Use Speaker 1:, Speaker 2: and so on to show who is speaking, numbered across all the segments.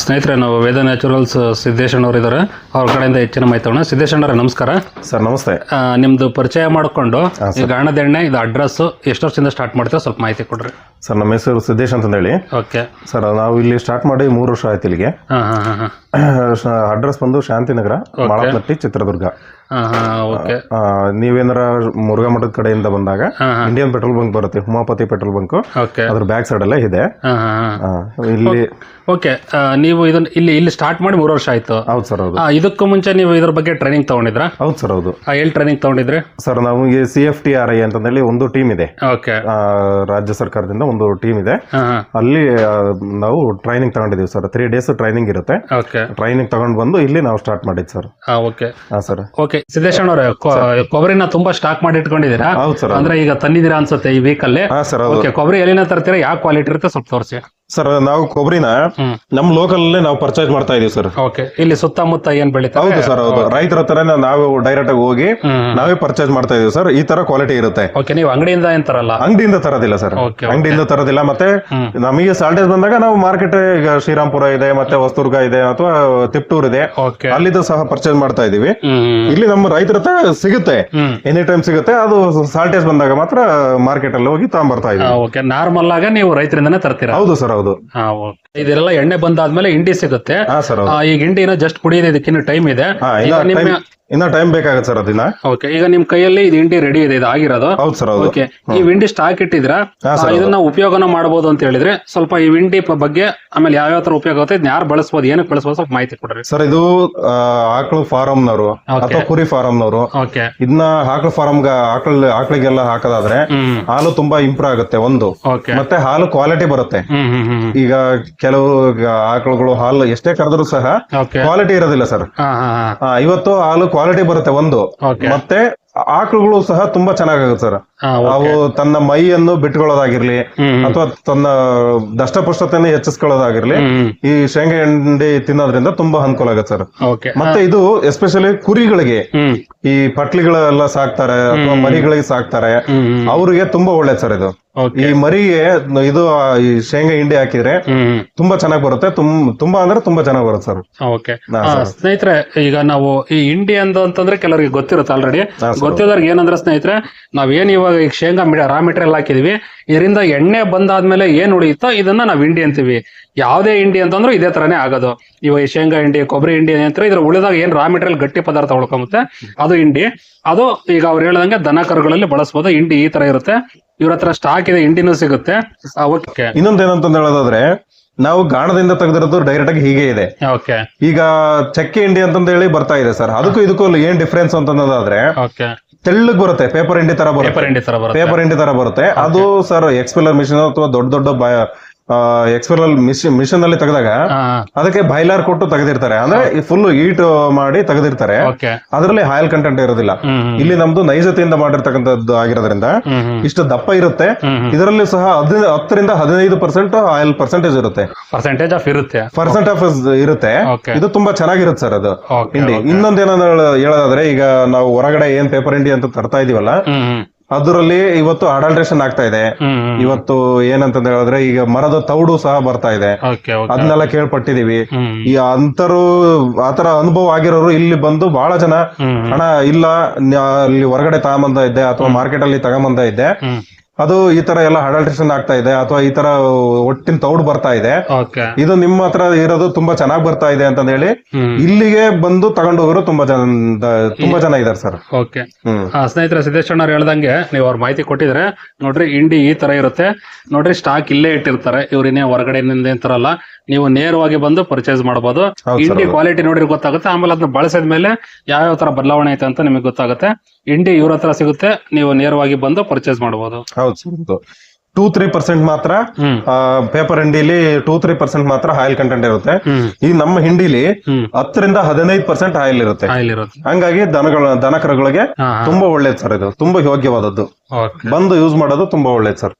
Speaker 1: ಸ್ನೇಹಿತರೆ ನಾವು ವೇದ ನ್ಯಾಚುರಲ್ಸ್ ಸಿದ್ದೇಶಣ್ಣವ್ರು ಇದ್ದಾರೆ ಅವ್ರ ಕಡೆಯಿಂದ ಹೆಚ್ಚಿನ ಮಾಹಿತಿ ತಗೋಣ. ಸಿದ್ದೇಶಣ್ಣವ್ರೆ ನಮಸ್ಕಾರ.
Speaker 2: ಸರ್ ನಮಸ್ತೆ.
Speaker 1: ನಿಮ್ದು ಪರಿಚಯ ಮಾಡಿಕೊಂಡು ಈ ಗಾಣದ ಎಣ್ಣೆ ಇದು ಅಡ್ರೆಸ್ ಎಷ್ಟು ವರ್ಷದಿಂದ ಸ್ಟಾರ್ಟ್ ಮಾಡ್ತೀರಾ? ಸ್ವಲ್ಪ ಮಾಹಿತಿ ಕೊಡ್ರಿ.
Speaker 2: ಸರ್ ನಮ್ಮ ಹೆಸರು ಸಿದ್ದೇಶ್ ಅಂತ ಹೇಳಿ
Speaker 1: ಓಕೆ.
Speaker 2: ಸರ್ ನಾವು ಇಲ್ಲಿ ಸ್ಟಾರ್ಟ್ ಮಾಡಿ ಮೂರು ವರ್ಷ ಆಯ್ತು ಇಲ್ಲಿಗೆ. ಅಡ್ರೆಸ್ ಬಂದು ಶಾಂತಿನಗರ ಮಾಳಪಟ್ಟಿ ಚಿತ್ರದುರ್ಗ. ನೀವೇನಾರ ಮುರುಘಾ ಮಠದ ಕಡೆಯಿಂದ ಬಂದಾಗ ಇಂಡಿಯನ್ ಪೆಟ್ರೋಲ್ ಬಂಕ್ ಬರುತ್ತೆ ಉಮಾಪತಿ ಪೆಟ್ರೋಲ್ ಬಂಕ್
Speaker 1: ಓಕೆ.
Speaker 2: ಅದ್ರ ಬ್ಯಾಕ್ ಸೈಡ್ ಅಲ್ಲೇ ಇದೆ. ಇಲ್ಲಿ
Speaker 1: ಓಕೆ ನೀವು ಇದನ್ನ ಇಲ್ಲಿ ಇಲ್ಲಿ ಸ್ಟಾರ್ಟ್ ಮಾಡಿ ಮೂರು ವರ್ಷ ಆಯ್ತು.
Speaker 2: ಹೌದು ಸರ್ ಹೌದು.
Speaker 1: ಇದಕ್ಕೂ ಮುಂಚೆ ನೀವು ಇದ್ರ ಬಗ್ಗೆ ಟ್ರೈನಿಂಗ್ ತಗೊಂಡಿದ್ರಾ?
Speaker 2: ಹೌದು ಸರ್ ಹೌದು.
Speaker 1: ಎಲ್ಲಿ ಟ್ರೈನಿಂಗ್ ತಗೊಂಡಿದ್ರಿ?
Speaker 2: ಸರ್ ನಮಗೆ C F T R I ಅಂತಂದೇಳಿ ಒಂದು ಟೀಮ್ ಇದೆ.
Speaker 1: ಓಕೆ.
Speaker 2: ರಾಜ್ಯ ಸರ್ಕಾರದಿಂದ ಒಂದು ಟೀಮ್ ಇದೆ. ಅಲ್ಲಿ ನಾವು ಟ್ರೈನಿಂಗ್ ತಗೊಂಡಿದೀವಿ ಸರ್. ತ್ರೀ ಡೇಸ್ ಟ್ರೈನಿಂಗ್ ಇರುತ್ತೆ.
Speaker 1: ಓಕೆ.
Speaker 2: ಟ್ರೈನಿಂಗ್ ತಗೊಂಡು ಬಂದು ಇಲ್ಲಿ ನಾವು ಸ್ಟಾರ್ಟ್ ಮಾಡಿದ್ದು ಸರ್.
Speaker 1: ಓಕೆ.
Speaker 2: ಹಾಂ ಸರ್.
Speaker 1: ಓಕೆ ಸಿದ್ದೇಶಣ್ಣವ್ರೆ ಕೊಬ್ಬರಿನ ತುಂಬಾ ಸ್ಟಾಕ್ ಮಾಡಿ ಇಟ್ಕೊಂಡಿದ್ದೀರಾ
Speaker 2: ಹೌದು ಸರ್
Speaker 1: ಅಂದ್ರೆ ಈಗ ತಂದಿದ್ದೀರಾ ಅನ್ಸುತ್ತೆ ಈ ವೀಕ್ ಅಲ್ಲಿ?
Speaker 2: ಹಾಂ ಸರ್ ಹೌದು.
Speaker 1: ಓಕೆ ಕೊಬ್ಬರಿ ಎಲ್ಲಿನ ತರ್ತೀರಾ? ಯಾವ ಕ್ವಾಲಿಟಿ ಇರುತ್ತೆ? ಸ್ವಲ್ಪ ತೋರಿಸಿ.
Speaker 2: ಸರ್ ನಾವು ಕೊಬ್ಬರಿನ. ನಮ್ಮ ಲೋಕಲ್ ಅಲ್ಲೇ ನಾವು ಪರ್ಚೇಸ್ ಮಾಡ್ತಾ ಇದೀವಿ ಸರ್
Speaker 1: ಓಕೆ ಇಲ್ಲಿ ಸುತ್ತಮುತ್ತ ಏನ್ ಬೆಳಿತಾರೆ
Speaker 2: ಹೌದು ಸರ್ ಹೌದು. ರೈತರ ಹತ್ರನೇ ನಾವು ಡೈರೆಕ್ಟ್ ಆಗಿ ಹೋಗಿ ನಾವೇ ಪರ್ಚೇಸ್ ಮಾಡ್ತಾ ಇದೀವಿ ಸರ್ ಈ ತರ ಕ್ವಾಲಿಟಿ ಇರುತ್ತೆ.
Speaker 1: ಓಕೆ ನೀವು ಅಂಗಡಿಯಿಂದ ಏನ್ ತರಲ್ಲ?
Speaker 2: ಅಂಗಡಿಯಿಂದ ತರೋದಿಲ್ಲ ಸರ್ ಅಂಗಡಿಯಿಂದ ತರೋದಿಲ್ಲ. ಮತ್ತೆ ನಮಗೆ ಸಾಲ್ಟೇಜ್ ಬಂದಾಗ ನಾವು ಮಾರ್ಕೆಟ್ ಈಗ ಶ್ರೀರಾಮ್ಪುರ ಇದೆ ಮತ್ತೆ ಹೊಸದುರ್ಗ ಇದೆ ಅಥವಾ ತಿಪ್ಟೂರ್ ಇದೆ. ಅಲ್ಲಿಂದ ಸಹ ಪರ್ಚೇಸ್ ಮಾಡ್ತಾ ಇದೀವಿ. ಇಲ್ಲಿ ನಮ್ಮ ರೈತರ ಹತ್ರ ಸಿಗುತ್ತೆ. ಎನಿ ಟೈಮ್ ಸಿಗುತ್ತೆ ಅದು ಸಾಲ್ಟೇಜ್ ಬಂದಾಗ ಮಾತ್ರ ಮಾರ್ಕೆಟ್ ಅಲ್ಲಿ ಹೋಗಿ ತಗೊಂಡ್ಬರ್ತಾ ಇದೀವಿ.
Speaker 1: ಓಕೆ ನಾರ್ಮಲ್ ಆಗ ನೀವು ರೈತರಿಂದನೇ ತರ್ತೀರಾ?
Speaker 2: ಹೌದು ಸರ್ ಹೌದು
Speaker 1: ಹಾ ಓಕೆ ಇದೆಲ್ಲ ಎಣ್ಣೆ ಬಂದಾದ್ಮೇಲೆ ಹಿಂಡಿ ಸಿಗುತ್ತೆ.
Speaker 2: ಹಾ ಸರ್ ಹೌದು.
Speaker 1: ಆ, ಈಗ ಇಂಡಿನ ಜಸ್ಟ್ ಕುಡಿಯೋದು ಇದಕ್ಕಿನ್ನು ಟೈಮ್ ಇದೆ.
Speaker 2: ಹಾ
Speaker 1: ಈಗ
Speaker 2: ಇನ್ನ
Speaker 1: ನಿಮ್ಮ
Speaker 2: ಟೈಮ್ ಬೇಕಾಗುತ್ತೆ ಟೈಮ್ ಬೇಕಾಗತ್ತೆ ಸರ್ ಅದನ್ನ.
Speaker 1: ಓಕೆ ಈಗ ನಿಮ್ ಕೈಯಲ್ಲಿ ಇದು ಇಂಡಿ ರೆಡಿ ಇದೆ ಇದು ಆಗಿರೋದು.
Speaker 2: ಹೌದು ಸರ್ ಹೌದು.
Speaker 1: ಓಕೆ ಈ ವಿಂಡಿ ಸ್ಟಾಕ್ ಇಟ್ಟಿದ್ರ
Speaker 2: ಹಾ, ಸರ್,
Speaker 1: ಇದನ್ನ ಉಪಯೋಗನ ಮಾಡಬಹುದು ಅಂತ ಹೇಳಿದ್ರೆ ಸ್ವಲ್ಪ ಈ ವಿಂಡಿ ಪ- ಬಗ್ಗೆ ಆಮೇಲೆ ಯಾವ ಯಾವ ತರ ಉಪಯೋಗ ಆಗುತ್ತೆ ಯಾರು ಬಳಸಬಹುದು ಏನಕ್ಕೆ ಬಳಸಬಹುದು ಸ್ವಲ್ಪ ಮಾಹಿತಿ ಕೊಡ್ರಿ.
Speaker 2: ಸರ್ ಇದು ಆ, ಆಕಳು ಫಾರಂನವರು
Speaker 1: Okay.
Speaker 2: ಅಥವಾ ಕುರಿ ಫಾರಂನವರು.
Speaker 1: ಓಕೆ
Speaker 2: ಇದನ್ನ ಆಕಳು ಫಾರಂ ಆಕಳ ಆಕಳಿಗೆಲ್ಲ ಹಾಕೋದಾದ್ರೆ
Speaker 1: ಹ್ಮ್.
Speaker 2: ಹಾಲು ತುಂಬಾ ಇಂಪ್ರೂವ್ ಆಗುತ್ತೆ ಒಂದು.
Speaker 1: ಓಕೆ
Speaker 2: ಮತ್ತೆ ಹಾಲು ಕ್ವಾಲಿಟಿ ಬರುತ್ತೆ.
Speaker 1: ಹ್ಮ್ ಹ್ಮ್ ಹ್ಮ್.
Speaker 2: ಈಗ ಕೆಲವು ಆಕಳುಗಳು ಹಾಲು ಎಷ್ಟೇ ಕರೆದ್ರು ಸಹ ಕ್ವಾಲಿಟಿ ಇರೋದಿಲ್ಲ ಸರ್ ಇವತ್ತು ಹಾಲು ಕ್ವಾಲಿಟಿ ಬರುತ್ತೆ ಒಂದು. ಮತ್ತೆ ಆಕಳುಗಳು ಸಹ ತುಂಬಾ ಚೆನ್ನಾಗಾಗುತ್ತೆ ಸರ್ ಅವು ತನ್ನ ಮೈಯನ್ನು ಬಿಟ್ಕೊಳ್ಳೋದಾಗಿರ್ಲಿ ಅಥವಾ ತನ್ನ ದಷ್ಟಪುಷ್ಟತೆಯನ್ನು ಹೆಚ್ಚಿಸ್ಕೊಳ್ಳೋದಾಗಿರ್ಲಿ ಈ ಶೇಂಗಾ ಹಿಂಡಿ ತಿನ್ನೋದ್ರಿಂದ ತುಂಬಾ ಅನುಕೂಲ ಆಗತ್ತೆ ಸರ್. ಮತ್ತೆ ಇದು ಎಸ್ಪೆಷಲಿ ಕುರಿಗಳಿಗೆ ಈ ಪಟ್ಲಿಗಳೆಲ್ಲ ಸಾಕ್ತಾರೆ ಅಥವಾ ಮರಿಗಳಿಗೆ ಸಾಕ್ತಾರೆ. ಅವ್ರಿಗೆ ತುಂಬಾ ಒಳ್ಳೇದ್ ಸರ್ ಇದು. ಈ ಮರಿಗೆ ಇದು ಈ ಶೇಂಗಾ ಹಿಂಡಿ ಹಾಕಿದ್ರೆ ತುಂಬಾ ಚೆನ್ನಾಗಿ ಬರುತ್ತೆ. ತುಂಬಾ ಅಂದ್ರೆ ತುಂಬಾ ಚೆನ್ನಾಗಿ ಬರುತ್ತೆ ಸರ್.
Speaker 1: ಓಕೆ ಸ್ನೇಹಿತರೆ ಈಗ ನಾವು ಈ ಇಂಡಿ ಅಂತ ಅಂತಂದ್ರೆ ಕೆಲವರಿಗೆ ಗೊತ್ತಿರುತ್ತೆ ಆಲ್ರೆಡಿ ಗೊತ್ತಿರೋರ್ಗೆ ಏನಂದ್ರೆ ಸ್ನೇಹಿತರೆ ನಾವೇನ್ ಇವಾಗ ಈಗ ಶೇಂಗಾ ರಾ ಮೆಟೀರಿಯಲ್ ಹಾಕಿದೀವಿ. ಇದರಿಂದ ಎಣ್ಣೆ ಬಂದಾದ್ಮೇಲೆ ಏನ್ ಉಳಿಯುತ್ತೋ ಇದನ್ನ ನಾವು ಇಂಡಿ ಅಂತೀವಿ. ಯಾವುದೇ ಇಂಡಿ ಅಂತಂದ್ರೂ ಇದೇ ತರನೇ ಆಗೋದು. ಇವಾಗ ಈ ಶೇಂಗಾ ಹಿಂಡಿ ಕೊಬ್ಬರಿ ಹಿಂಡಿ ಅಂತ ಇದ್ರ ಉಳಿದಾಗ ಏನ್ ರಾ ಮೆಟೀರಿಯಲ್ ಗಟ್ಟಿ ಪದಾರ್ಥ ಉಳ್ಕೊಂಬತ್ತೆ ಅದು ಇಂಡಿ ಅದು ಈಗ ಅವ್ರು ಹೇಳ್ದಂಗೆ ದನ ಕರುಗಳಲ್ಲಿ ಬಳಸಬಹುದು ಇಂಡಿ ಈ ತರ ಇರುತ್ತೆ. ಇವ್ರ ಹತ್ರ ಸ್ಟಾಕ್ ಇದೆ ಇಂಡಿನೂ ಸಿಗುತ್ತೆ. ಓಕೆ
Speaker 2: ಇನ್ನೊಂದ್ ಏನಂತ ಹೇಳೋದಾದ್ರೆ ನಾವು ಗಾಣದಿಂದ ತೆಗೆದಿರೋದು ಡೈರೆಕ್ಟ್ ಆಗಿ ಹೀಗೆ ಇದೆ. ಈಗ ಚಕ್ಕೆ ಇಂಡಿ ಅಂತಂದ ಹೇಳಿ ಬರ್ತಾ ಇದೆ ಸರ್. ಅದಕ್ಕೂ ಇದಕ್ಕೂ ಏನ್ ಡಿಫ್ರೆನ್ಸ್ ಅಂತಂದ್ರೆ ತೆಳ್ಳಗ್ ಬರುತ್ತೆ ಪೇಪರ್ ಇಂಡಿ ತರ ಬರುತ್ತೆ.
Speaker 1: ಪೇಪರ್ ಇಂಡಿ ತರ ಬರುತ್ತೆ.
Speaker 2: ಪೇಪರ್ ಹಿಂಡಿ ತರ ಬರುತ್ತೆ. ಅದು ಸರ್ ಎಕ್ಸ್ಪೆಲ್ಲರ್ ಮಿಷಿನ್ ಅಥವಾ ದೊಡ್ಡ ದೊಡ್ಡ ಎಕ್ಸ್ಪೆಲ್ಲರ್ ಮಿಷಿನ್ ಮಿಷನ್ ಅಲ್ಲಿ ತೆಗೆದಾಗ ಅದಕ್ಕೆ ಬೈಲರ್ ಕೊಟ್ಟು ತೆಗೆದಿರ್ತಾರೆ. ಅಂದ್ರೆ ಫುಲ್ ಹೀಟ್ ಮಾಡಿ ತೆಗೆದಿರ್ತಾರೆ. ಅದರಲ್ಲಿ ಆಯಿಲ್ ಕಂಟೆಂಟ್ ಇರೋದಿಲ್ಲ. ಇಲ್ಲಿ ನಮ್ದು ನೈಜತೆಯಿಂದ ಮಾಡಿರ್ತಕ್ಕಂಥದ್ದು ಆಗಿರೋದ್ರಿಂದ ಇಷ್ಟು ದಪ್ಪ ಇರುತ್ತೆ. ಇದರಲ್ಲಿ ಸಹ ಹತ್ತರಿಂದ ಹದಿನೈದು ಪರ್ಸೆಂಟ್ ಆಯಿಲ್ ಪರ್ಸೆಂಟೇಜ್ ಇರುತ್ತೆ.
Speaker 1: ಪರ್ಸೆಂಟೇಜ್ ಆಫ್ ಇರುತ್ತೆ.
Speaker 2: ಪರ್ಸೆಂಟ್ ಆಫ್ ಇರುತ್ತೆ. ಇದು ತುಂಬಾ ಚೆನ್ನಾಗಿರುತ್ತೆ ಸರ್ ಅದು. ಹಿಂಡಿ ಇನ್ನೊಂದೇನಂದ್ರೆ ಹೇಳೋದಾದ್ರೆ ಈಗ ನಾವು ಹೊರಗಡೆ ಏನ್ ಪೇಪರ್ ಹಿಂಡಿ ಅಂತ ತರ್ತಾ ಇದೀವಲ್ಲ ಅದರಲ್ಲಿ ಇವತ್ತು ಅಡಲ್ಟ್ರೇಷನ್ ಆಗ್ತಾ ಇದೆ. ಇವತ್ತು ಏನಂತ ಹೇಳಿದ್ರೆ ಈಗ ಮರದ ತೌಡು ಸಹ ಬರ್ತಾ ಇದೆ. ಅದನ್ನೆಲ್ಲ ಕೇಳ್ಪಟ್ಟಿದೀವಿ. ಈ ಅಂತರು ಆತರ ಅನುಭವ ಆಗಿರೋರು ಇಲ್ಲಿ ಬಂದು ಬಹಳ ಜನ ಹಣ ಇಲ್ಲ ಅಲ್ಲಿ ಹೊರಗಡೆ ತಗೊಂಬಂದ ಇದ್ದೆ ಅಥವಾ ಮಾರ್ಕೆಟ್ ಅಲ್ಲಿ ತಗೊಂಬಂದ ಇದ್ದೆ. ಅದು ಈ ತರ ಎಲ್ಲ ಅಡಲ್ಟ್ರೇಷನ್ ಆಗ್ತಾ ಇದೆ ಅಥವಾ ಈ ತರ ಒಟ್ಟಿನ ತೌಡ್ ಬರ್ತಾ ಇದೆ. ಇದು ನಿಮ್ಮ ಹತ್ರ ಇರೋದು ತುಂಬಾ ಚೆನ್ನಾಗಿ ಬರ್ತಾ ಇದೆ ಅಂತ ಹೇಳಿ ಇಲ್ಲಿಗೆ ಬಂದು ತಗೊಂಡು ಹೋಗೋರು ತುಂಬಾ ಜನ ತುಂಬಾ ಜನ ಇದಾರೆ ಸರ್.
Speaker 1: ಓಕೆ. ಸ್ನೇಹಿತರೆ ಸಿದ್ದೇಶಣ್ಣ ಅವ್ರು ಹೇಳ್ದಂಗೆ ನೀವು ಅವ್ರ ಮಾಹಿತಿ ಕೊಟ್ಟಿದ್ರೆ ನೋಡ್ರಿ ಇಂಡಿ ಈ ತರ ಇರುತ್ತೆ. ನೋಡ್ರಿ ಸ್ಟಾಕ್ ಇಲ್ಲೇ ಇಟ್ಟಿರ್ತಾರೆ. ಇವ್ರಿನೇ ಹೊರಗಡೆ ತರಲ್ಲ ನೀವು ನೇರವಾಗಿ ಬಂದು ಪರ್ಚೇಸ್ ಮಾಡಬಹುದು
Speaker 2: ಹೌದು
Speaker 1: ಇಂಡಿ ಕ್ವಾಲಿಟಿ ನೋಡಿ ಗೊತ್ತಾಗುತ್ತೆ. ಆಮೇಲೆ ಅದನ್ನ ಬಳಸಿದ ಮೇಲೆ ಯಾವ ತರ ಬದಲಾವಣೆ ಐತೆ ಅಂತ ನಿಮಗೆ ಗೊತ್ತಾಗುತ್ತೆ. ಇಂಡಿ ಇವ್ರ ಹತ್ರ ಸಿಗುತ್ತೆ ನೀವು ನೇರವಾಗಿ ಬಂದು ಪರ್ಚೇಸ್ ಮಾಡಬಹುದು
Speaker 2: ಸರ್ ಟೂ ತ್ರೀ ಪರ್ಸೆಂಟ್ ಮಾತ್ರ ಪೇಪರ್ ಹಿಂಡಿಲಿ ಟೂ ತ್ರೀ ಪರ್ಸೆಂಟ್ ಮಾತ್ರ ಆಯಿಲ್ ಕಂಟೆಂಟ್ ಇರುತ್ತೆ. ಈ ನಮ್ಮ ಹಿಂಡಿಲಿ ಹತ್ತರಿಂದ ಹದಿನೈದು ಪರ್ಸೆಂಟ್ ಆಯಿಲ್ ಇರುತ್ತೆ. ಹಂಗಾಗಿ ದನಗಳ ದನ ಕರುಗಳಿಗೆ ತುಂಬಾ ಒಳ್ಳೇದು ಸರ್ ಇದು. ತುಂಬಾ ಯೋಗ್ಯವಾದದ್ದು. ಬಂದು ಯೂಸ್ ಮಾಡೋದು ತುಂಬಾ ಒಳ್ಳೇದು ಸರ್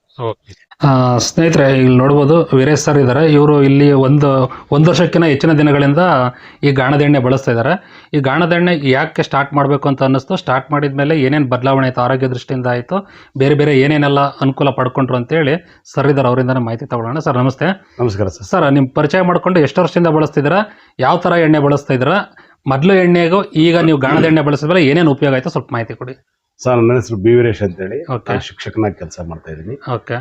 Speaker 1: ಸ್ನೇಹಿತರೆ ಇಲ್ಲಿ ನೋಡ್ಬೋದು ವೀರೇಶ್ ಸರ್ ಇದ್ದಾರೆ. ಇವರು ಇಲ್ಲಿ ಒಂದು ಒಂದು ವರ್ಷಕ್ಕಿಂತ ಹೆಚ್ಚಿನ ದಿನಗಳಿಂದ ಈ ಗಾಣದ ಎಣ್ಣೆ ಬಳಸ್ತಾ ಇದ್ದಾರೆ. ಈ ಗಾಣದ ಎಣ್ಣೆ ಯಾಕೆ ಸ್ಟಾರ್ಟ್ ಮಾಡಬೇಕು ಅಂತ ಅನ್ನಿಸ್ತು. ಸ್ಟಾರ್ಟ್ ಮಾಡಿದ ಮೇಲೆ ಏನೇನು ಬದಲಾವಣೆ ಆಯಿತು? ಆರೋಗ್ಯ ದೃಷ್ಟಿಯಿಂದ ಆಯಿತು? ಬೇರೆ ಬೇರೆ ಏನೇನೆಲ್ಲ ಅನುಕೂಲ ಪಡ್ಕೊಂಡ್ರು ಅಂತೇಳಿ ಸರ್ ಇದ್ದಾರೆ. ಅವರಿಂದನೇ ಮಾಹಿತಿ ತಗೊಳ್ಳೋಣ. ಸರ್ ನಮಸ್ತೆ.
Speaker 3: ನಮಸ್ಕಾರ ಸರ್
Speaker 1: ಸರ್ ನಿಮ್ಮ ಪರಿಚಯ ಮಾಡಿಕೊಂಡು ಎಷ್ಟು ವರ್ಷದಿಂದ ಬಳಸ್ತಿದ್ದೀರಾ ಯಾವ ಥರ ಎಣ್ಣೆ ಬಳಸ್ತಾ ಇದ್ದೀರಾ? ಮೊದಲು ಎಣ್ಣೆಗೂ ಈಗ ನೀವು ಗಾಣದ ಎಣ್ಣೆ ಬಳಸಿದ್ರೆ ಏನೇನು ಉಪಯೋಗ ಆಯಿತು? ಸ್ವಲ್ಪ ಮಾಹಿತಿ ಕೊಡಿ.
Speaker 3: ಸರ್ ನನ್ನ ಹೆಸರು ಬಿ ವೀರೇಶ್ ಅಂತೇಳಿ. ನಾನು ಶಿಕ್ಷಕನಾಗಿ ಕೆಲಸ ಮಾಡ್ತಾ ಇದ್ದೀನಿ.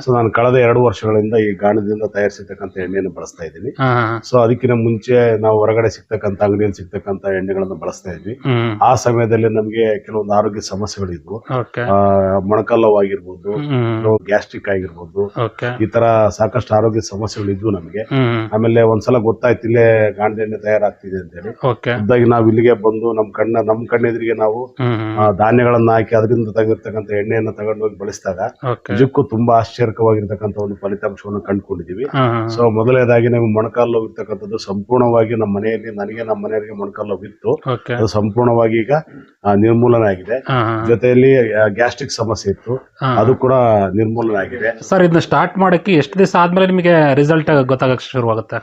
Speaker 3: ಸೊ ನಾನು ಕಳೆದ ಎರಡು ವರ್ಷಗಳಿಂದ ಈ ಗಾಣದಿಂದ ತಯಾರಿಸಿರ್ತಕ್ಕಂತ ಎಣ್ಣೆಯನ್ನು ಬಳಸ್ತಾ ಇದ್ದೀನಿ. ಸೊ ಅದಕ್ಕಿಂತ ಮುಂಚೆ ನಾವು ಹೊರಗಡೆ ಸಿಗ್ತಕ್ಕಂಥ ಅಂಗಡಿಯಲ್ಲಿ ಸಿಗ್ತಕ್ಕಂಥ ಎಣ್ಣೆಗಳನ್ನು ಬಳಸ್ತಾ ಇದ್ವಿ. ಆ ಸಮಯದಲ್ಲಿ ನಮಗೆ ಕೆಲವೊಂದು ಆರೋಗ್ಯ ಸಮಸ್ಯೆಗಳಿದ್ವು.
Speaker 1: ಮೊಣಕಲ್ಲವಾಗಿರ್ಬೋದು
Speaker 3: ಗ್ಯಾಸ್ಟ್ರಿಕ್ ಆಗಿರ್ಬೋದು ಈ ತರ ಸಾಕಷ್ಟು ಆರೋಗ್ಯ ಸಮಸ್ಯೆಗಳಿದ್ವು ನಮಗೆ. ಆಮೇಲೆ ಒಂದ್ಸಲ ಗೊತ್ತಾಯ್ತು ಇಲ್ಲೇ ಗಾಣದ ಎಣ್ಣೆ ತಯಾರಾಗ್ತಿದೆ ಅಂತೇಳಿ.
Speaker 1: ಹೇಳಿ
Speaker 3: ಖುದ್ದಾಗಿ ನಾವು ಇಲ್ಲಿಗೆ ಬಂದು ನಮ್ಮ ಕಣ್ಣ ನಮ್ಮ ಕಣ್ಣೆದುರಿಗೆ ನಾವು ಧಾನ್ಯಗಳನ್ನ ಹಾಕಿ ಅದರಿಂದ ತೆಗೆದಿರ್ತಕ್ಕಂಥ ಎಣ್ಣೆಯನ್ನು ತಗೊಂಡು ಹೋಗಿ ಬಳಸಿದಾಗ ನಿಜಕ್ಕೂ ತುಂಬಾ ಆಶ್ಚರ್ಯಕವಾಗಿರ್ತಕ್ಕಂಥ ಒಂದು ಫಲಿತಾಂಶವನ್ನು
Speaker 1: ಕಂಡುಕೊಂಡಿದ್ದೀವಿ.
Speaker 3: ಸೊ ಮೊದಲನೇದಾಗಿ ನಮಗೆ ಮೊಣಕಾಲು ನೋವು ಇರ್ತಕ್ಕಂಥದ್ದು ಸಂಪೂರ್ಣವಾಗಿ ನಮ್ಮ ಮನೆಯಲ್ಲಿ ನನಗೆ ನಮ್ಮ ಮನೆಯವರಿಗೆ ಮೊಣಕಾಲು ನೋವು ಇತ್ತು. ಅದು ಸಂಪೂರ್ಣವಾಗಿ ಈಗ ನಿರ್ಮೂಲನೆ ನಿರ್ಮೂಲನ ಆಗಿದೆ ಜೊತೆಯಲ್ಲಿ ಗ್ಯಾಸ್ಟ್ರಿಕ್ ಸಮಸ್ಯೆ ಇತ್ತು. ಅದು ಕೂಡ ನಿರ್ಮೂಲನೆ ಆಗಿದೆ
Speaker 1: ಸರ್ ಇದನ್ನ ಸ್ಟಾರ್ಟ್ ಮಾಡಕ್ಕೆ ಎಷ್ಟು ದಿವಸ ಆದ್ಮೇಲೆ ನಿಮಗೆ ರಿಸಲ್ಟ್ ಗೊತ್ತಾಗಕ್ಕೆ ಶುರುವಾಗುತ್ತೆ?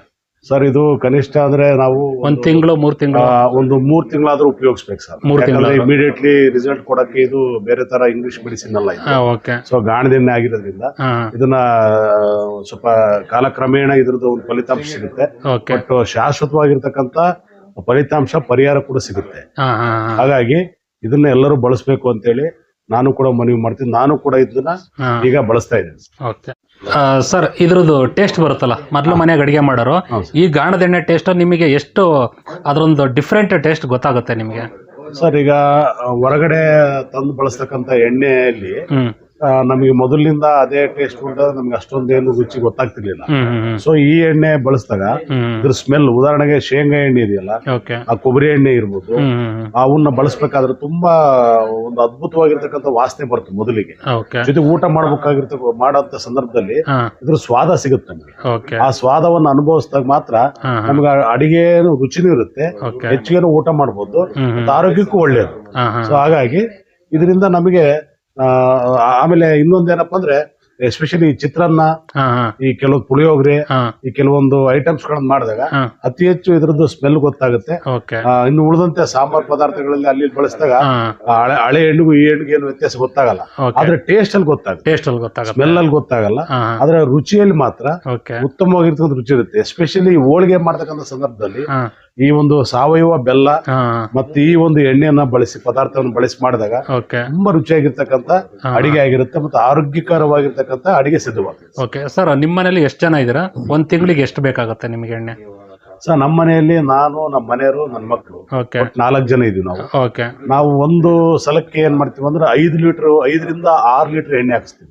Speaker 3: ಸರ್ ಇದು ಕನಿಷ್ಠ ಅಂದ್ರೆ ನಾವು
Speaker 1: ಒಂದ್ ತಿಂಗಳು ಮೂರ್ ತಿಂಗಳು.
Speaker 3: ಒಂದು ಮೂರ್ ತಿಂಗಳಾದ್ರೂ ಉಪಯೋಗಿಸ್ಬೇಕು ಸರ್
Speaker 1: ಮೂರ್ ತಿಂಗಳು
Speaker 3: ಇಮಿಡಿಯೇಟ್ಲಿ ರಿಸಲ್ಟ್ ಕೊಡಕ್ಕೆ ಇದು ಬೇರೆ ತರ ಇಂಗ್ಲಿಷ್ ಮೆಡಿಸಿನ್ ಅಲ್ಲ
Speaker 1: ಓಕೆ
Speaker 3: ಸೊ ಗಾಣದೆಣ್ಣೆ ಆಗಿರೋದ್ರಿಂದ ಇದನ್ನ ಸ್ವಲ್ಪ ಕಾಲಕ್ರಮೇಣ ಇದ್ರದ್ದು ಒಂದು ಫಲಿತಾಂಶ ಸಿಗುತ್ತೆ. ಬಟ್ ಶಾಶ್ವತವಾಗಿರ್ತಕ್ಕಂತ ಫಲಿತಾಂಶ ಪರಿಹಾರ ಕೂಡ ಸಿಗುತ್ತೆ. ಹಾಗಾಗಿ ಇದನ್ನ ಎಲ್ಲರೂ ಬಳಸಬೇಕು ಅಂತೇಳಿ ನಾನು ಕೂಡ ಮನವಿ ಮಾಡ್ತೀನಿ. ನಾನು ಕೂಡ ಇದನ್ನ ಈಗ ಬಳಸ್ತಾ ಇದ್ದೀನಿ
Speaker 1: ಸರ್ ಇದ್ರದ್ದು ಟೇಸ್ಟ್ ಬರುತ್ತಲ್ಲ ಮೊದಲು ಮನೆಯಾಗ ಅಡುಗೆ ಮಾಡೋರು ಈ ಗಾಣದ ಎಣ್ಣೆ ಟೇಸ್ಟ್ ನಿಮಗೆ ಎಷ್ಟು ಅದರೊಂದು ಡಿಫ್ರೆಂಟ್ ಟೇಸ್ಟ್ ಗೊತ್ತಾಗುತ್ತೆ ನಿಮಗೆ?
Speaker 3: ಸರ್ ಈಗ ಹೊರಗಡೆ ತಂದು ಬಳಸ್ತಕ್ಕಂಥ ಎಣ್ಣೆಯಲ್ಲಿ
Speaker 1: ಹ್ಮ್.
Speaker 3: ನಮಗೆ ಮೊದಲಿನಿಂದ ಅದೇ ಟೇಸ್ಟ್ ಉಂಟು ನಮ್ಗೆ ಅಷ್ಟೊಂದೇನು ರುಚಿ ಗೊತ್ತಾಗ್ತಿರ್ಲಿಲ್ಲ. ಸೊ ಈ ಎಣ್ಣೆ ಬಳಸಿದಾಗ ಇದ್ರ ಸ್ಮೆಲ್ ಉದಾಹರಣೆಗೆ ಶೇಂಗಾ ಎಣ್ಣೆ ಇದೆಯಲ್ಲ ಆ ಕೊಬ್ಬರಿ ಎಣ್ಣೆ ಇರ್ಬೋದು ಅವನ್ನ ಬಳಸ್ಬೇಕಾದ್ರೆ ತುಂಬಾ ಒಂದು ಅದ್ಭುತವಾಗಿರ್ತಕ್ಕಂಥ ವಾಸನೆ ಬರುತ್ತೆ ಮೊದಲಿಗೆ. ಜೊತೆ ಊಟ ಮಾಡ್ಬೇಕಾಗಿರ್ತ ಮಾಡಂತ ಸಂದರ್ಭದಲ್ಲಿ ಇದ್ರ ಸ್ವಾದ ಸಿಗುತ್ತೆ ನಮಗೆ. ಆ ಸ್ವಾದವನ್ನು ಅನುಭವಿಸಿದಾಗ ಮಾತ್ರ ನಮ್ಗೆ ಅಡಿಗೆ ರುಚಿನೂ ಇರುತ್ತೆ ಹೆಚ್ಚಿಗೆ ಊಟ ಮಾಡ್ಬೋದು ಆರೋಗ್ಯಕ್ಕೂ ಒಳ್ಳೆಯದು
Speaker 1: ಹಾ
Speaker 3: ಸೊ ಹಾಗಾಗಿ ಇದರಿಂದ ನಮಗೆ ಆ, ಆಮೇಲೆ ಏನಪ್ಪಾ ಅಂದ್ರೆ ಎಸ್ಪೆಷಲಿ ಚಿತ್ರಾನ್ನ ಈ ಕೆಲವು ಪುಳಿಯೋಗರೆ ಈ ಕೆಲವೊಂದು ಐಟಮ್ಸ್ ಗಳನ್ನ ಮಾಡಿದಾಗ ಅತಿ ಹೆಚ್ಚು ಇದ್ರದ್ದು ಸ್ಮೆಲ್ ಗೊತ್ತಾಗುತ್ತೆ. ಇನ್ನು ಉಳಿದಂತೆ ಸಾಂಬಾರ್ ಪದಾರ್ಥಗಳಲ್ಲಿ ಅಲ್ಲಿ ಬಳಸಿದಾಗ ಹಳೆ ಎಣ್ಣೆಗೂ ಈ ಹೆಣ್ಣಿಗೆ ಏನು ವ್ಯತ್ಯಾಸ ಗೊತ್ತಾಗಲ್ಲ. ಆದ್ರೆ ಟೇಸ್ಟ್ ಅಲ್ಲಿ ಗೊತ್ತಾಗುತ್ತೆ.
Speaker 1: ಟೇಸ್ಟ್ ಅಲ್ಲಿ ಗೊತ್ತಾಗಲ್ಲ
Speaker 3: ಸ್ಮೆಲ್ ಅಲ್ಲಿ ಗೊತ್ತಾಗಲ್ಲ. ಆದ್ರೆ ರುಚಿಯಲ್ಲಿ ಮಾತ್ರ ಉತ್ತಮವಾಗಿರ್ತಕ್ಕಂಥ ರುಚಿ ಇರುತ್ತೆ. ಎಸ್ಪೆಷಲಿ ಹೋಳಿಗೆ ಮಾಡ್ತಕ್ಕಂಥ ಸಂದರ್ಭದಲ್ಲಿ ಈ ಒಂದು ಸಾವಯವ ಬೆಲ್ಲ ಮತ್ತೆ ಈ ಒಂದು ಎಣ್ಣೆಯನ್ನ ಬಳಸಿ ಪದಾರ್ಥವನ್ನು ಬಳಸಿ ಮಾಡಿದಾಗ ತುಂಬಾ
Speaker 1: ರುಚಿಯಾಗಿರ್ತಕ್ಕಂತ
Speaker 3: ಅಡಿಗೆ ಆಗಿರುತ್ತೆ ಮತ್ತೆ ಆರೋಗ್ಯಕರವಾಗಿರ್ತಕ್ಕಂತ ಅಡಿಗೆ ಸಿದ್ಧವಾಗುತ್ತೆ
Speaker 1: ಓಕೆ. ಸರ್ ನಿಮ್ಮ ಮನೇಲಿ ಎಷ್ಟು ಜನ ಇದ್ದೀರಾ? ಒಂದ್ ತಿಂಗಳಿಗೆ ಎಷ್ಟು ಬೇಕಾಗುತ್ತೆ ನಿಮಗೆ ಎಣ್ಣೆ?
Speaker 3: ಸರ್ ನಮ್ಮ ಮನೆಯಲ್ಲಿ ನಾನು ನಮ್ಮ ಮನೆಯವರು ನನ್ನ ಮಕ್ಕಳು ನಾಲ್ಕು ಜನ ಇದೀವಿ ನಾವು.
Speaker 1: ಓಕೆ.
Speaker 3: ನಾವು ಒಂದು ಸಲಕ್ಕೆ ಏನ್ ಮಾಡ್ತೀವಿ ಅಂದ್ರೆ ಐದು ಲೀಟರ್ ಐದರಿಂದ ಆರು ಲೀಟರ್ ಎಣ್ಣೆ ಹಾಕಿಸ್ತೀವಿ.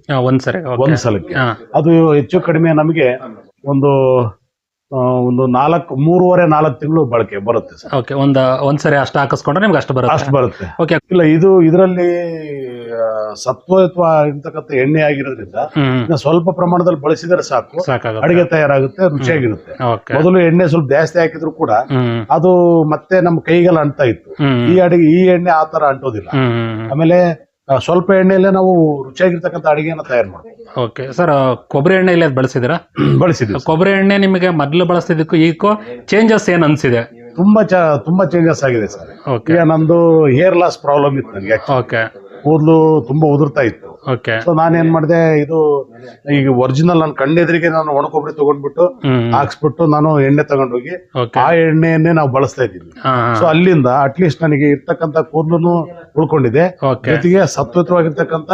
Speaker 1: ಒಂದ್
Speaker 3: ಸಲಕ್ಕೆ ಅದು ಹೆಚ್ಚು ಕಡಿಮೆ ನಮಗೆ ಒಂದು ಒಂದು ನಾಲ್ಕು ಮೂರುವರೆ ನಾಲ್ಕು ತಿಂಗಳು ಬಳಕೆ ಬರುತ್ತೆ ಸರ್.
Speaker 1: ಓಕೆ ಒಂದು ಒಂದ್ ಸರಿ ಅಷ್ಟು ಹಾಕಿಸ್ಕೊಂಡ್ರೆ ನಿಮ್ಗೆ ಅಷ್ಟು ಬರುತ್ತೆ.
Speaker 3: ಅಷ್ಟು ಬರುತ್ತೆ.
Speaker 1: ಓಕೆ
Speaker 3: ಇಲ್ಲ ಇದು ಇದರಲ್ಲಿ ಸತ್ವತ್ವ ಇರ್ತಕ್ಕಂಥ ಎಣ್ಣೆ ಆಗಿರೋದ್ರಿಂದ ಇನ್ನ ಸ್ವಲ್ಪ ಪ್ರಮಾಣದಲ್ಲಿ ಬಳಸಿದರೆ ಸಾಕು.
Speaker 1: ಸಾಕಾಗುತ್ತೆ.
Speaker 3: ಅಡಿಗೆ ತಯಾರಾಗುತ್ತೆ ರುಚಿಯಾಗಿರುತ್ತೆ.
Speaker 1: ಓಕೆ
Speaker 3: ಮೊದಲು ಎಣ್ಣೆ ಸ್ವಲ್ಪ ಜಾಸ್ತಿ ಹಾಕಿದ್ರು ಕೂಡ
Speaker 1: ಹ್ಮ್
Speaker 3: ಅದು ಮತ್ತೆ ನಮ್ಮ ಕೈಗೆಲ್ಲ ಅಂಟ್ತಾ ಇತ್ತು.
Speaker 1: ಹ್ಮ್
Speaker 3: ಈ ಅಡಿಗೆ ಈ ಎಣ್ಣೆ ಆ ತರ ಅಂಟೋದಿಲ್ಲ.
Speaker 1: ಹ್ಮ್.
Speaker 3: ಆಮೇಲೆ ಸ್ವಲ್ಪ ಎಣ್ಣೆಯಲ್ಲೇ ನಾವು ರುಚಿಯಾಗಿರ್ತಕ್ಕಂಥ ಅಡಿಗೆನ ತಯಾರು ಮಾಡ್ತೀವಿ
Speaker 1: ಓಕೆ ಸರ್ ಕೊಬ್ಬರಿ ಎಣ್ಣೆ ಇಲ್ಲಿ ಬಳಸಿದಿರಾ
Speaker 3: ಬಳಸಿದ್ವಿ
Speaker 1: ಕೊಬ್ಬರಿ ಎಣ್ಣೆ ನಿಮಗೆ ಮೊದಲು ಬಳಸ್ತಿದ್ದಕ್ಕೂ ಈಕೋ ಚೇಂಜಸ್ ಏನು ಅನ್ಸಿದೆ?
Speaker 3: ತುಂಬಾ ಚ ತುಂಬಾ ಚೇಂಜಸ್ ಆಗಿದೆ ಸರ್.
Speaker 1: ಓಕೆ.
Speaker 3: ಈಗ ನಂದು ಹೇರ್ ಲಾಸ್ ಪ್ರಾಬ್ಲಮ್ ಇತ್ತು ನನಗೆ
Speaker 1: ಓಕೆ.
Speaker 3: ಕೂದಲು ತುಂಬಾ ಉದುರ್ತಾ ಇತ್ತು. ಸೊ ನಾನೇನ್ ಮಾಡಿದೆ ಇದು ಈಗ ಒರಿಜಿನಲ್ ನನ್ನ ಕಣ್ಣೆದ್ರಿಗೆ ನಾನು ಒಣಕೊಬ್ಬರಿ ತಗೊಂಡ್ಬಿಟ್ಟು ಹಾಕ್ಸ್ಬಿಟ್ಟು ನಾನು ಎಣ್ಣೆ ತಗೊಂಡೋಗಿ ಆ ಎಣ್ಣೆಯನ್ನೇ ನಾವು ಬಳಸ್ತಾ ಇದ್ದೀವಿ. ಸೊ ಅಲ್ಲಿಂದ ಅಟ್ಲೀಸ್ಟ್ ನನಗೆ ಇರ್ತಕ್ಕಂತ ಕೂದಲು ಉಳ್ಕೊಂಡಿದೆ. ಜೊತೆಗೆ ಸತ್ವತ್ವವಾಗಿರ್ತಕ್ಕಂತ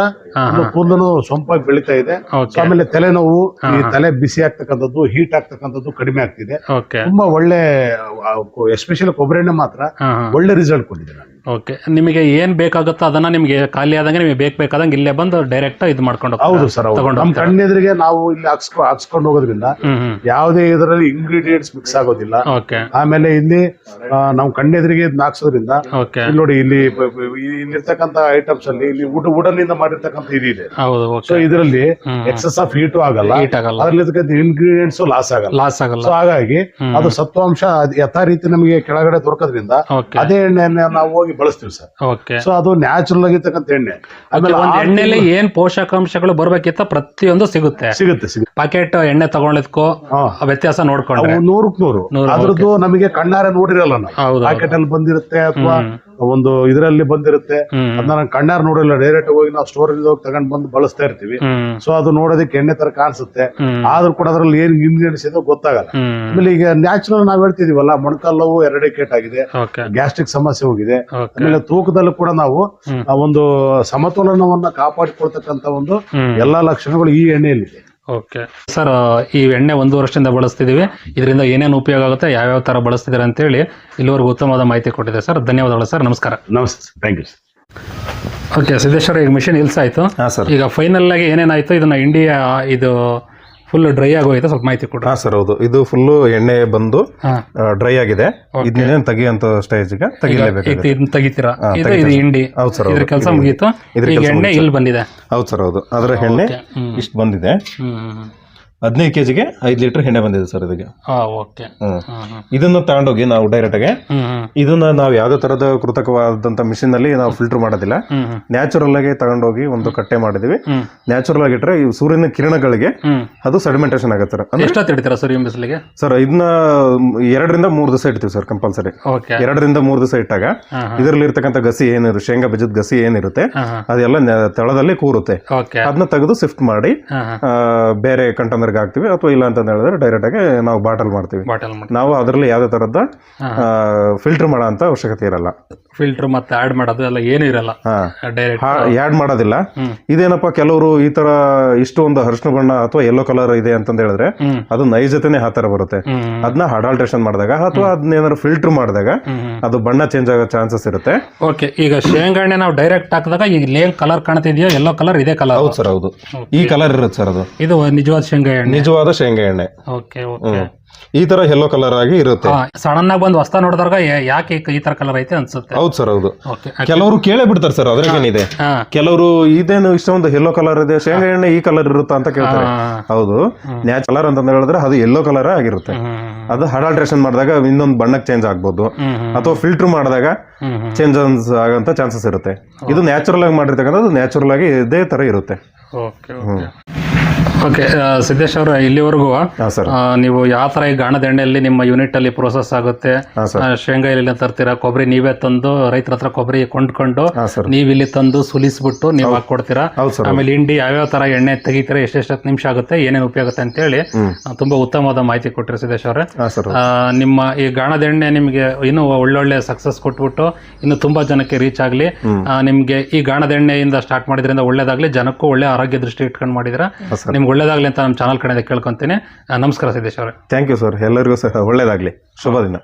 Speaker 3: ಕೂದಲು ಸೊಂಪಾಗಿ ಬೆಳಿತಾ ಇದೆ. ಆಮೇಲೆ ತಲೆನೋವು ಈ ತಲೆ ಬಿಸಿ ಆಗ್ತಕ್ಕಂಥದ್ದು ಹೀಟ್ ಆಗ್ತಕ್ಕಂಥದ್ದು ಕಡಿಮೆ ಆಗ್ತಿದೆ. ತುಂಬಾ ಒಳ್ಳೆ ಎಸ್ಪೆಷಲಿ ಕೊಬ್ಬರಿ ಎಣ್ಣೆ ಮಾತ್ರ ಒಳ್ಳೆ ರಿಸಲ್ಟ್ ಕೊಟ್ಟಿದೆ ನಾನು
Speaker 1: ಓಕೆ ನಿಮಗೆ ಏನ್ ಬೇಕಾಗುತ್ತೋ ಅದನ್ನ ನಿಮಗೆ ಖಾಲಿ ಆದಂಗೆ ನಿಮಗೆ ಬೇಕು ಬೇಕಾದಂಗೆ ಇಲ್ಲೇ ಬಂದು ಡೈರೆಕ್ಟ್ ಇದು ಮಾಡ್ಕೊಂಡು ಹೋಗ್ತೀರಾ?
Speaker 3: ಹೌದು ಸರ್ ಹೌದು.
Speaker 1: ತಗೊಂಡು
Speaker 3: ನಮ್ಮ
Speaker 1: ಹೋಗ್ತೀರಾ?
Speaker 3: ಕಣ್ಣೆದುರಿಗೆ ನಾವು ಇಲ್ಲಿ ಹಾಕ್ಸ್ಕೊ ಹಾಕ್ಸ್ಕೊಂಡು ಹೋಗೋದ್ರಿಂದ
Speaker 1: ಹ್ಮ್ ಹ್ಮ್.
Speaker 3: ಯಾವುದೇ ಇದರಲ್ಲಿ ಇಂಗ್ರೀಡಿಯೆಂಟ್ಸ್ ಮಿಕ್ಸ್ ಆಗೋದಿಲ್ಲ.
Speaker 1: ಓಕೆ
Speaker 3: ಆಮೇಲೆ ಇಲ್ಲಿ ಆ, ನಾವು ಕಣ್ಣೆದುರಿಗೆ ಇದನ್ನ ಹಾಕ್ಸೋದ್ರಿಂದ
Speaker 1: ಓಕೆ
Speaker 3: ಇಲ್ಲಿ ನೋಡಿ ಇಲ್ಲಿ ಬ- ಬ- ಇಲ್ಲಿರ್ತಕ್ಕಂಥ ಐಟಮ್ಸ್ ಅಲ್ಲಿ ಇಲ್ಲಿ ಊಟ ವುಡನ್ನಿಂದ ಮಾಡಿರ್ತಕ್ಕಂಥ ಇದಿದೆ ಇದೆ.
Speaker 1: ಹೌದು
Speaker 3: ಸೊ
Speaker 1: ಓಕೆ
Speaker 3: ಇದರಲ್ಲಿ ಎಕ್ಸಸ್ ಆಫ್ ಹೀಟು ಆಗಲ್ಲ.
Speaker 1: ಹೀಟ್ ಆಗಲ್ಲ.
Speaker 3: ಅದ್ರಲ್ಲಿ ಇಂಗ್ರೀಡಿಯೆಂಟ್ಸ್ ಲಾಸ್ ಆಗಲ್ಲ.
Speaker 1: ಲಾಸ್ ಆಗಲ್ಲ.
Speaker 3: ಸೊ ಹಾಗಾಗಿ ಅದು ಸತ್ವಾಂಶ ಅದ್ ಯಥಾ ರೀತಿ ನಮಗೆ ಕೆಳಗಡೆ ದೊರಕೋದ್ರಿಂದ
Speaker 1: ಓಕೆ
Speaker 3: ಅದೇ ಎಣ್ಣೆಯನ್ನ ನಾವು ಹೋಗಿ ಹೋಗಿ ಬಳಸ್ತೀವಿ ಸರ್.
Speaker 1: ಓಕೆ
Speaker 3: ಸೊ ಅದು ನ್ಯಾಚುರಲ್ ಆಗಿರ್ತಕ್ಕಂತ ಎಣ್ಣೆ. ಆಮೇಲೆ
Speaker 1: ಒಂದ್
Speaker 3: ಆರು
Speaker 1: ಎಣ್ಣೆಲಿ ಏನ್ ಪೋಷಕಾಂಶಗಳು ಬರ್ಬೇಕಿತ್ತ ಪ್ರತಿಯೊಂದು ಸಿಗುತ್ತೆ.
Speaker 3: ಸಿಗುತ್ತೆ ಸಿಗುತ್ತೆ.
Speaker 1: ಪ್ಯಾಕೆಟ್ ಎಣ್ಣೆ ತಗೊಳ್ಳೋದಕ್ಕೂ
Speaker 3: ಹಾ.
Speaker 1: ವ್ಯತ್ಯಾಸ ನೋಡ್ಕೊಂಡ್ರೆ.
Speaker 3: ಅವು ನೂರಕ್ಕೆ ನೂರು.
Speaker 1: ನೂರು,
Speaker 3: ಅದ್ರದ್ದು ನಮಗೆ ಕಣ್ಣಾರೆ ನೋಡಿರಲ್ಲ ನಾವು.
Speaker 1: ಹೌದು
Speaker 3: ಪ್ಯಾಕೆಟ್ ಅಲ್ಲಿ ಬಂದಿರುತ್ತೆ ಅಥವಾ ಒಂದು ಇದರಲ್ಲಿ ಬಂದಿರುತ್ತೆ. ಅದನ್ನ ನಾನು ಕಣ್ಣಾರೆ ನೋಡಿಲ್ಲ. ಡೈರೆಕ್ಟ್ ಹೋಗಿ ನಾವು ಸ್ಟೋರ್ ಹೋಗಿ ತಗೊಂಡ್ ಬಂದು ಬಳಸ್ತಾ ಇರ್ತೀವಿ. ಸೊ ಅದು ನೋಡೋದಕ್ಕೆ ಎಣ್ಣೆ ತರ ಕಾಣಿಸುತ್ತೆ. ಆದ್ರೂ ಕೂಡ ಅದ್ರಲ್ಲಿ ಏನ್ ಇಂಗ್ರೀಡಿಯನ್ಸ್ ಇದೆ ಗೊತ್ತಾಗಲ್ಲ. ಆಮೇಲೆ ಈಗ ನ್ಯಾಚುರಲ್ ನಾವ್ ಹೇಳ್ತಿದೀವಲ್ಲ ಮೊಣಕಾಲವು ಎರಡಿಕೇಟ್ ಆಗಿದೆ. ಗ್ಯಾಸ್ಟ್ರಿಕ್ ಸಮಸ್ಯೆ ಹೋಗಿದೆ. ಆಮೇಲೆ ತೂಕದಲ್ಲೂ ಕೂಡ ನಾವು ಆ ಒಂದು ಸಮತೋಲನವನ್ನ ಕಾಪಾಡಿಕೊಳ್ತಕ್ಕಂತ ಒಂದು ಎಲ್ಲಾ ಲಕ್ಷಣಗಳು ಈ ಎಣ್ಣೆಯಲ್ಲಿದೆ.
Speaker 1: ಓಕೆ ಸರ್ ಈ ಎಣ್ಣೆ ಒಂದು ವರ್ಷದಿಂದ ಬಳಸ್ತಿದೀವಿ ಇದರಿಂದ ಏನೇನು ಉಪಯೋಗ ಆಗುತ್ತೆ ಯಾವ್ಯಾವ ತರ ಬಳಸ್ತಿದ್ದೀರಾ ಅಂತೇಳಿ ಇಲ್ಲಿವರೆಗೂ ಉತ್ತಮವಾದ ಮಾಹಿತಿ ಕೊಟ್ಟಿದೆ ಸರ್ ಧನ್ಯವಾದಗಳು ಸರ್ ನಮಸ್ಕಾರ.
Speaker 3: ನಮಸ್ತೆ ಥ್ಯಾಂಕ್ ಯು
Speaker 1: ಓಕೆ ಸಿದ್ದೇಶ್ವರ ಈಗ ಮಿಷಿನ್ ಇಲ್ಸ್ ಆಯ್ತು.
Speaker 2: ಹಾ ಸರ್
Speaker 1: ಈಗ ಫೈನಲ್ ಆಗಿ ಏನೇನಾಯ್ತು? ಇದನ್ನ ಇಂಡಿಯಾ ಇದು ಫುಲ್ ಡ್ರೈ ಆಗೋಯ್ತು? ಸ್ವಲ್ಪ ಮಾಹಿತಿ ಕೊಡ್ರಿ.
Speaker 2: ಹಾ ಸರ್ ಹೌದು. ಇದು ಫುಲ್ಲು ಎಣ್ಣೆ ಬಂದು
Speaker 1: ಹಾ.
Speaker 2: ಡ್ರೈ ಆಗಿದೆ. ಇದನ್ನೇನು ತೆಗಿಯಂತ ಸ್ಟೇಜ್ಗೆ ತೆಗಿಲೇಬೇಕು
Speaker 1: ಇದನ್ನ ತೆಗಿತೀರಾ? ಇದು ಇದು ಹಿಂಡಿ.
Speaker 2: ಹೌದು ಸರ್
Speaker 1: ಇದ್ರ ಕೆಲಸ ಮುಗೀತು?
Speaker 2: ಇದ್ರ
Speaker 1: ಎಣ್ಣೆ ಇಲ್ಲಿ ಬಂದಿದೆ.
Speaker 2: ಹೌದು ಸರ್ ಹೌದು. ಅದರ ಎಣ್ಣೆ ಇಷ್ಟು ಬಂದಿದೆ.
Speaker 1: ಹ್ಮ್.
Speaker 2: ಹದಿನೈದು ಕೆಜಿಗೆ ಐದು ಲೀಟರ್ ಹೆಣ್ಣೆ ಬಂದಿದೆ ಸರ್ ಇದಕ್ಕೆ.
Speaker 1: ಓಕೆ.
Speaker 2: ಇದನ್ನ ತಗೊಂಡೋಗಿ ನಾವು
Speaker 1: ಡೈರೆಕ್ಟ್ ಆಗಿ
Speaker 2: ಇದನ್ನ ನಾವು ಯಾವುದೇ ತರದ ಕೃತಕವಾದಂತ ಮಿಷಿನ್ ಅಲ್ಲಿ ನಾವು ಫಿಲ್ಟರ್ ಮಾಡೋದಿಲ್ಲ. ನ್ಯಾಚುರಲ್ ಆಗಿ ತಗೊಂಡೋಗಿ ಒಂದು ಕಟ್ಟೆ ಮಾಡಿದೀವಿ. ನ್ಯಾಚುರಲ್ ಆಗಿ ಈ ಸೂರ್ಯನ ಕಿರಣಗಳಿಗೆ ಅದು ಸೆಡಿಮೆಂಟೇಷನ್ ಆಗುತ್ತೆ ಸರ್.
Speaker 1: ಎಷ್ಟೊತ್ತು ಇಡ್ತೀರಾ ಸೂರ್ಯ ಬಿಸಿಲಿಗೆ?
Speaker 2: ಸರ್ ಇದನ್ನ ಎರಡರಿಂದ ಮೂರು ದಿವಸ ಇಡ್ತೀವಿ ಸರ್ ಕಂಪಲ್ಸರಿ ಎರಡರಿಂದ ಮೂರು ದಿವಸ ಇಟ್ಟಾಗ ಇದರಲ್ಲಿ ಇರ್ತಕ್ಕಂಥ ಗಸಿ ಏನಿರುತ್ತೆ ಶೇಂಗಾ ಬೀಜದ ಗಸಿ ಏನಿರುತ್ತೆ ಅದೆಲ್ಲ ತಳದಲ್ಲಿ ಕೂರುತ್ತೆ. ಅದನ್ನ ತೆಗೆದು ಶಿಫ್ಟ್ ಮಾಡಿ
Speaker 1: ಬೇರೆ ಹಾ
Speaker 2: ಬೇರೆ ಹಾಕ್ತಿವಿ ಅಥವಾ ಇಲ್ಲ ಅಂತ ಹೇಳಿದ್ರೆ ಡೈರೆಕ್ಟ್ ಆಗಿ ನಾವು ಬಾಟಲ್ ಮಾಡ್ತೀವಿ.
Speaker 1: ಬಾಟಲ್ ಮಾಡಿ
Speaker 2: ನಾವು ಅದರಲ್ಲಿ ಯಾವ್ದೇ ತರದ ಫಿಲ್ಟರ್ ಮಾಡೋ ಅಂತ ಅವಶ್ಯಕತೆ ಇರಲ್ಲ.
Speaker 1: ಫಿಲ್ಟರ್ ಮತ್ತೆ ಆಡ್ ಮಾಡೋದು ಎಲ್ಲ ಏನು ಇರಲ್ಲ. ಡೈರೆಕ್ಟ್
Speaker 2: ಯಾಡ್ ಮಾಡೋದಿಲ್ಲ. ಇದೇನಪ್ಪ ಕೆಲವರು ಈ ತರ ಇಷ್ಟು ಒಂದು ಅರಿಶಿನ ಬಣ್ಣ ಅಥವಾ ಯೆಲ್ಲೋ ಕಲರ್ ಇದೆ ಅಂತ ಹೇಳಿದ್ರೆ ಅದು ನೈಜತೆನೆ ಆ ಬರುತ್ತೆ. ಅದನ್ನ ಅಡಾಲ್ಟ್ರೇಷನ್ ಮಾಡಿದಾಗ ಅಥವಾ ಅದನ್ನ ಏನಾದ್ರು ಫಿಲ್ಟರ್ ಮಾಡಿದಾಗ ಅದು ಬಣ್ಣ ಚೇಂಜ್ ಆಗೋ ಚಾನ್ಸಸ್ ಇರುತ್ತೆ.
Speaker 1: ಓಕೆ ಈಗ ಶೇಂಗಾ ಎಣ್ಣೆ ನಾವು ಡೈರೆಕ್ಟ್ ಹಾಕಿದಾಗ ಈಗ ಏನ್ ಕಲರ್ ಕಾಣ್ತಿದೆಯೋ ಎಲ್ಲೋ ಕಲರ್ ಇದೇ ಕಲರ್
Speaker 2: ಹೌದು ಸರ್ ಹೌದು. ಈ ಕಲರ್ ಇರುತ್ತೆ ಸರ್ ಅದು.
Speaker 1: ಇದು ನಿಜವಾದ ಶೇಂಗಾ ಎಣ್ಣೆ.
Speaker 2: ನಿಜವಾದ ಶೇಂಗಾ ಎಣ್ಣೆ.
Speaker 1: Okay okay.
Speaker 2: ಈ ತರ ಯೆಲ್ಲೋ ಕಲರ್ ಆಗಿ ಇರುತ್ತೆ.
Speaker 1: ಸಡನ್ ಆಗಿ ಬಂದು ಹೊಸ ನೋಡಿದಾಗ ಯಾಕೆ ಈ- ತರ ಕಲರ್ ಐತೆ ಅನ್ಸುತ್ತೆ?
Speaker 2: ಹೌದು ಸರ್ ಹೌದು. ಕೆಲವರು ಕೇಳೇ ಬಿಡ್ತಾರೆ ಸರ್ ಅದ್ರಾಗ
Speaker 1: ಏನಿದೆ?
Speaker 2: ಕೆಲವರು ಇದೇನು ಇಷ್ಟೊಂದು ಯೆಲ್ಲೋ ಕಲರ್ ಇದೆ ಶೇಂಗಾ ಎಣ್ಣೆ ಈ ಕಲರ್ ಇರುತ್ತಾ ಅಂತ ಕೇಳ್ತಾರೆ. ಹೌದು. ನ್ಯಾಚ್ ಕಲರ್ ಅಂತ ಹೇಳಿದ್ರೆ ಅದು ಯೆಲ್ಲೋ ಕಲರ್ ಆಗಿರುತ್ತೆ. ಅದು ಅಡಾಲ್ಟ್ರೇಷನ್ ಮಾಡಿದಾಗ ಇನ್ನೊಂದು ಬಣ್ಣಕ್ಕೆ ಚೇಂಜ್ ಆಗ್ಬೋದು. ಅಥವಾ ಫಿಲ್ಟರ್ ಮಾಡಿದಾಗ ಚೇಂಜ್ ಆಗಂತ ಚಾನ್ಸಸ್ ಇರುತ್ತೆ. ಇದು ನ್ಯಾಚುರಲ್ ಆಗಿ ಮಾಡಿರ್ತಕ್ಕಂಥದ್ದು ನ್ಯಾಚುರಲ್ ಆಗಿ ಇದೇ ತರ ಇರುತ್ತೆ.
Speaker 1: ಓಕೆ. ಓಕೆ ಸಿದ್ದೇಶ್ ಅವರು ಇಲ್ಲಿವರೆಗೂ ನೀವು ಯಾವ ತರ ಈ ಗಾಣದ ಎಣ್ಣೆಯಲ್ಲಿ ನಿಮ್ಮ ಯೂನಿಟ್ ಅಲ್ಲಿ ಪ್ರೋಸೆಸ್ ಆಗುತ್ತೆ? ಶೇಂಗಾ ಎಲ್ಲಿ ತರ್ತೀರಾ? ಕೊಬ್ಬರಿ ನೀವೇ ತಂದು ರೈತರ ಹತ್ರ ಕೊಬ್ಬರಿ ಕೊಂಡ್ಕೊಂಡು ನೀವು ಇಲ್ಲಿ ತಂದು ಸುಲಿಸ್ಬಿಟ್ಟು ನೀವು ಹಾಕೊಡ್ತೀರಾ? ಆಮೇಲೆ ಹಿಂಡಿ ಯಾವ್ಯಾವ ತರ ಎಣ್ಣೆ ತೆಗಿತೀರಾ? ಎಷ್ಟೆಷ್ಟು ನಿಮಿಷ ಆಗುತ್ತೆ? ಏನೇನು ಉಪಯೋಗ ಆಗುತ್ತೆ ಅಂತೇಳಿ
Speaker 2: ಹ್ಮ್.
Speaker 1: ತುಂಬಾ ಉತ್ತಮವಾದ ಮಾಹಿತಿ ಕೊಟ್ಟಿರಿ ಸಿದ್ದೇಶ್ ಅವರೇ. ನಿಮ್ಮ ಈ ಗಾಣದ ಎಣ್ಣೆ ನಿಮಗೆ ಇನ್ನು ಒಳ್ಳೊಳ್ಳೆ ಸಕ್ಸಸ್ ಕೊಟ್ಬಿಟ್ಟು ಇನ್ನು ತುಂಬಾ ಜನಕ್ಕೆ ರೀಚ್ ಆಗ್ಲಿ. ನಿಮ್ಗೆ ಈ ಗಾಣದ ಎಣ್ಣೆಯಿಂದ ಸ್ಟಾರ್ಟ್ ಮಾಡಿದ್ರಿಂದ ಒಳ್ಳೇದಾಗ್ಲಿ ಜನಕ್ಕೂ ಒಳ್ಳೆ ಆರೋಗ್ಯ ದೃಷ್ಟಿ ಇಟ್ಕೊಂಡು ಮಾಡಿದ್ರ ನಿಮ್ಗೆ ಒಳ್ಳೇದಾಗ್ಲಿ ಅಂತ ನಮ್ಮ ಚಾನಲ್ ಕಡೆಯಿಂದ ಕೇಳ್ಕೊತೀನಿ. ನಮಸ್ಕಾರ ಸಿದ್ದೇಶ್ ಅವರೇ.
Speaker 2: ಥ್ಯಾಂಕ್ ಯು ಸರ್ ಎಲ್ಲರಿಗೂ ಸಹ ಒಳ್ಳೇದಾಗ್ಲಿ. ಶುಭ ದಿನ.